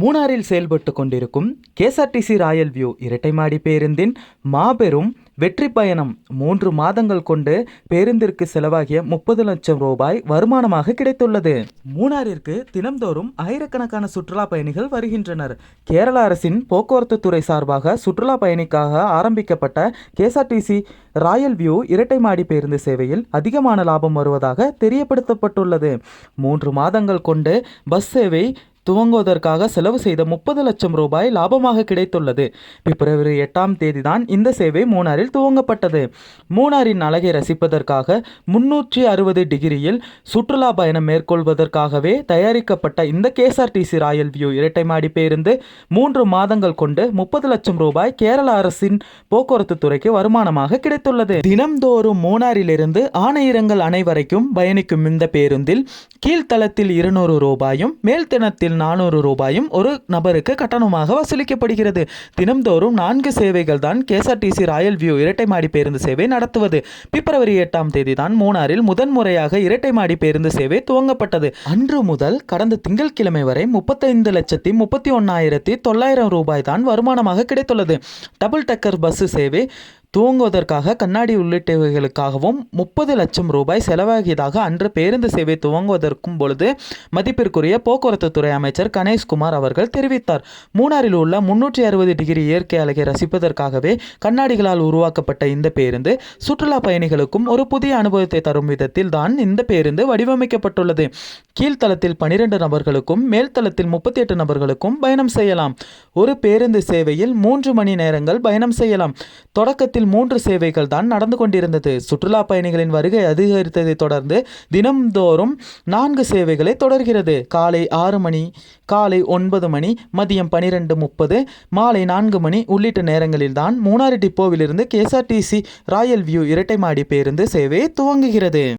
மூணாறில் செயல்பட்டு கொண்டிருக்கும் KSRTC royal view இரட்டைமாடி பேருந்தின் மாபெரும் வெற்றி பயணம் மூன்று மாதங்கள் கொண்டு பேருந்திற்கு செலவாகிய முப்பது லட்சம் ரூபாய் வருமானமாக கிடைத்துள்ளது. மூணாரிற்கு தினம்தோறும் ஆயிரக்கணக்கான சுற்றுலா பயணிகள் வருகின்றனர். கேரள அரசின் போக்குவரத்து துறை சார்பாக சுற்றுலா பயணிக்காக ஆரம்பிக்கப்பட்ட கேஎஸ்ஆர்டிசி ராயல் வியூ இரட்டை மாடி பேருந்து சேவையில் அதிகமான லாபம் வருவதாக தெரியப்படுத்தப்பட்டுள்ளது. மூன்று மாதங்கள் கொண்டு பஸ் சேவை துவங்குவதற்காக செலவு செய்த முப்பது லட்சம் ரூபாய் லாபமாக கிடைத்துள்ளது. பிப்ரவரி எட்டாம் தேதி தான் இந்த சேவை மூணாரில் துவங்கப்பட்டது. மூணாறின் அழகை ரசிப்பதற்காக முன்னூற்றி அறுபது டிகிரியில் சுற்றுலா பயணம் மேற்கொள்வதற்காகவே தயாரிக்கப்பட்ட இந்த கேஎஸ்ஆர்டிசி ராயல் வியூ இரட்டை மாடி பேருந்து மூன்று மாதங்கள் கொண்டு முப்பது லட்சம் ரூபாய் கேரள அரசின் போக்குவரத்து துறைக்கு வருமானமாக கிடைத்துள்ளது. தினம்தோறும் மூணாறிலிருந்து ஆணையிரங்கள் அனைவரைக்கும் பயணிக்கும் இந்த பேருந்தில் கீழ்த்தளத்தில் இருநூறு ரூபாயும் மேல்தளத்தில் நானூறு ரூபாயும் ஒரு நபருக்கு கட்டணமாக வசூலிக்கப்படுகிறது. தினம்தோறும் நான்கு சேவைகள் தான் கேஎஸ்ஆர்டிசி ராயல் வியூ இரட்டை மாடி பேருந்து சேவை நடத்துவது. பிப்ரவரி எட்டாம் தேதி தான் மூணாறில் முதன்முறையாக இரட்டை மாடி பேருந்து சேவை துவங்கப்பட்டது. அன்று முதல் கடந்த திங்கட்கிழமை வரை முப்பத்தைந்து லட்சத்தி முப்பத்தி ஒன்னாயிரத்தி தொள்ளாயிரம் ரூபாய் தான் வருமானமாக கிடைத்துள்ளது. டபுள் டக்கர் பஸ் சேவை துவங்குவதற்காக கண்ணாடி உள்ளிட்டவைகளுக்காகவும் முப்பது லட்சம் ரூபாய் செலவாகியதாக அன்று பேருந்து சேவை துவங்குவதற்கும் பொழுது மதிப்பிற்குரிய போக்குவரத்து துறை அமைச்சர் கணேஷ்குமார் அவர்கள் தெரிவித்தார். மூணாறில் உள்ள முன்னூற்றி அறுபது டிகிரி இயற்கை அழகை ரசிப்பதற்காகவே கண்ணாடிகளால் உருவாக்கப்பட்ட இந்த பேருந்து சுற்றுலா பயணிகளுக்கும் ஒரு புதிய அனுபவத்தை தரும் விதத்தில் தான் இந்த பேருந்து வடிவமைக்கப்பட்டுள்ளது. கீழ்த்தளத்தில் பனிரெண்டு நபர்களுக்கும் மேல்தளத்தில் முப்பத்தி எட்டு நபர்களுக்கும் பயணம் செய்யலாம். ஒரு பேருந்து சேவையில் மூன்று மணி நேரங்கள் பயணம் செய்யலாம். தொடக்கத்தில் மூன்று சேவைகள் தான் நடந்து கொண்டிருந்தது. சுற்றுலா பயணிகளின் வருகை அதிகரித்ததை தொடர்ந்து தினம்தோறும் நான்கு சேவைகளை தொடர்கிறது. காலை ஆறு மணி காலை ஒன்பது மணி மதியம் பனிரெண்டு முப்பது மாலை நான்கு மணி உள்ளிட்ட நேரங்களில் தான் மூணாறு டிப்போவிலிருந்து கேஎஸ்ஆர்டிசி ராயல் வியூ இரட்டை மாடி பேருந்து சேவை துவங்குகிறது.